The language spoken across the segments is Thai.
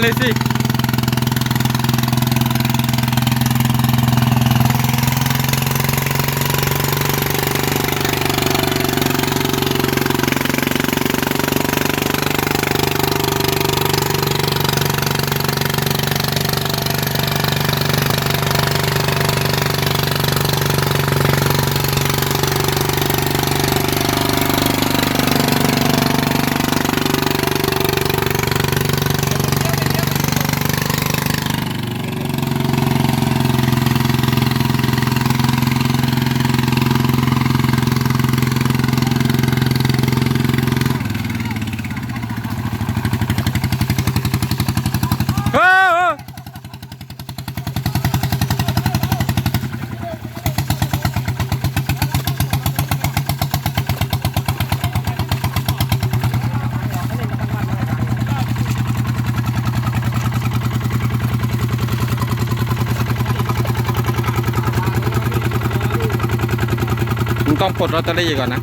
เต้องปลดลอตเตอรี่ก่อนนะ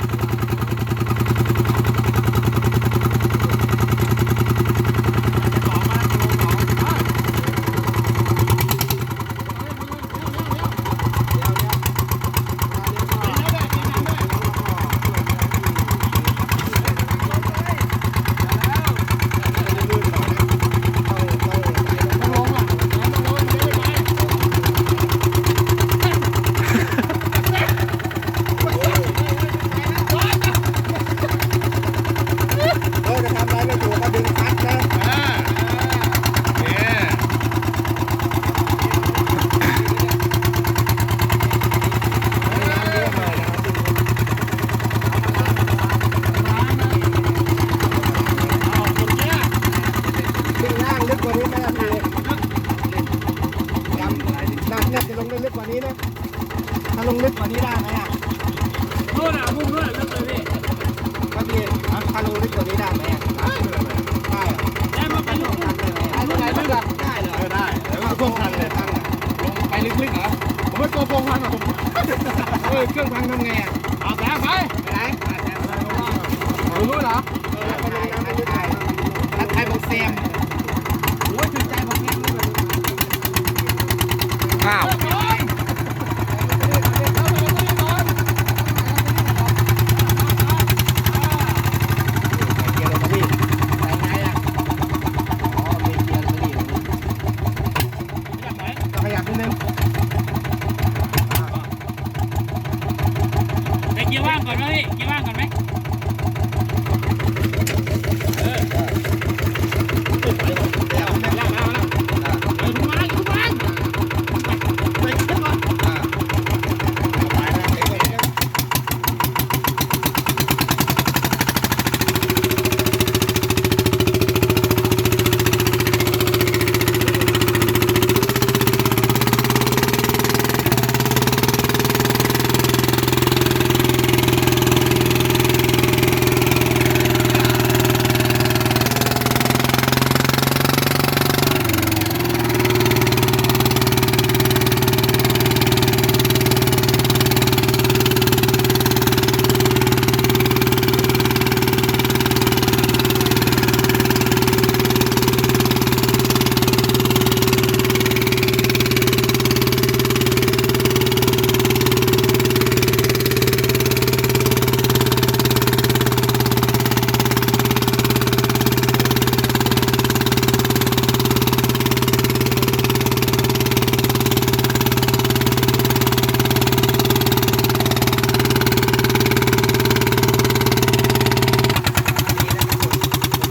เออจะทำอะไรไม่ถูกก็ดึงคัดนะ อ่าเนี่ย น้ำเยอะหน่อยนะครับ เอาคนเนี้ย ดึงล่างลึกกว่านี้ไหมครับพี่ดำน้ำเนี่ยจะลงได้ลึกกว่านี้นะถ้าลงลึกกว่านี้ได้ไหมอะ นู่นอะมุมนู่นอะลึกเลยพี่ ครับพี่ถ้าลงลึกกว่านี้ได้ไหมอะได้เหรอ ได้มาไปลูก ได้เลยได้เลยได้เลยได้เหรอ เออได้แล้วก็พวกพันเลย ตั้งอะ ล งไปลึกเหรอผมไม่กลัวพวกพันหรอกผมเฮ้ยเครื่องพังทำไงอะเอาแสงไปไหนรู้เหรอเออไปลงน้ำลึกไปถ้าใครบอกแซมโอ้ยถึงใจบอกแซมเลย อ้าว เกียร์ลงมาดิใส่ไงอะอ๋อมีเกียร์ลงมาดิก็ขยับนิดนึง ไปเกียร์ว่างก่อนไหมพี่เกียร์ว่างก่อนไหมเออ แล้วแล้วแล้วแล้วเออทุกวันทุกวันไปเชื่อก่อน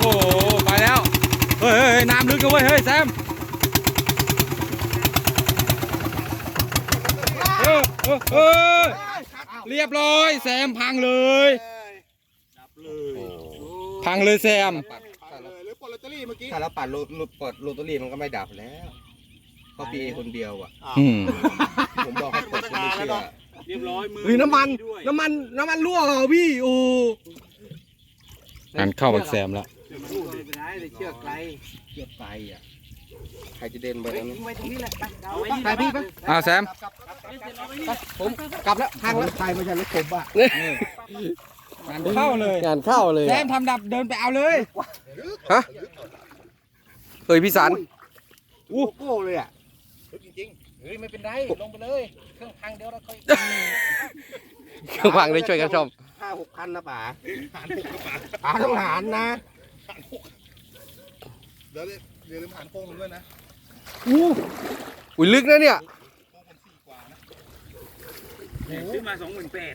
โอ้โห ไปแล้ว เฮ้ยเฮ้ยเฮ้ยน้ำลึกนะเว้ยเฮ้ยแซมเออเออเออเรียบร้อย แซมพังเลย พังเลยแซมหรือปลดลอตเตอรี่เมื่อกี้ ถ้าเราปัดโลโลปลดโรตารี่มันก็ไม่ดับแล้วเพราะปีคนเดียวอะ อืมผมบอกให้ปลดผมไม่เชื่อเรียบร้อยมือเฮ้ยน้ำมันด้วยน้ำมัน น้ำมันรั่วเหรอพี่ โอ้งานเข้าบักแซมแล้ว เชือกไกลเชือกไกลอะใครจะเดินไปนั้นเอาไว้ไปพี่ไปอ้าวแซม ผมกลับแล้วพังแล้วใครไม่ใช่รถผมอะงานเข้าเลยงานเข้าเลยแซมทำดับเดินไปเอาเลยฮะเฮ้ยพี่สันโอ้โก้เลยอะจริงๆเฮ้ยไม่เป็นไรลงไปเลย เครื่องพังเดี๋ยวเราค่อยเครื่องพังได้ช่วยกันชมห้าหกคันนะป๋าหารหกกระป๋าป๋าต้องหารนะหารหกเดี๋ยวเดี๋ยวลืมหารโค้งผมด้วยนะอุ้ยลึกนะเนี่ยโค้งผมสี่กว่านะซื้อมาสองหมื่นแปด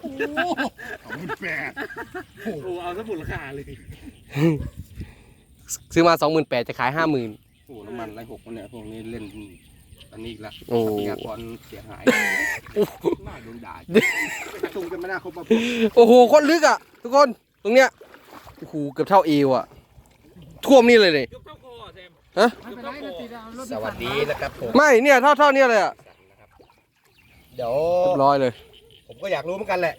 โอ้สองหมื่นแปดโอ้เอาสมุนราคาเลยซื้อมาสองหมื่นแปดจะขายห้าหมื่นโอ้น้ำมันไรหกเนี่ยพวกนี้เล่นอันนี้อีกละโอ้ทรัพยากรเสียหายน่าโดนด่าตุ้งจะไม่น่าคบมาพวกโอ้โหโคตรลึกอะ ทุกคนตรงเนี้ยโอ้โหเกือบเท่าเอวอะ ท่วมนี่เลยเนี่ยยกเท่าคอแซมฮะยกเท่าคอสวัสดีนะครับผมไม่เนี่ยเท่าเท่าเนี้ยเลยอะเดี๋ยวเรียบร้อยเลย ผมก็อยากรู้เหมือนกันแหละ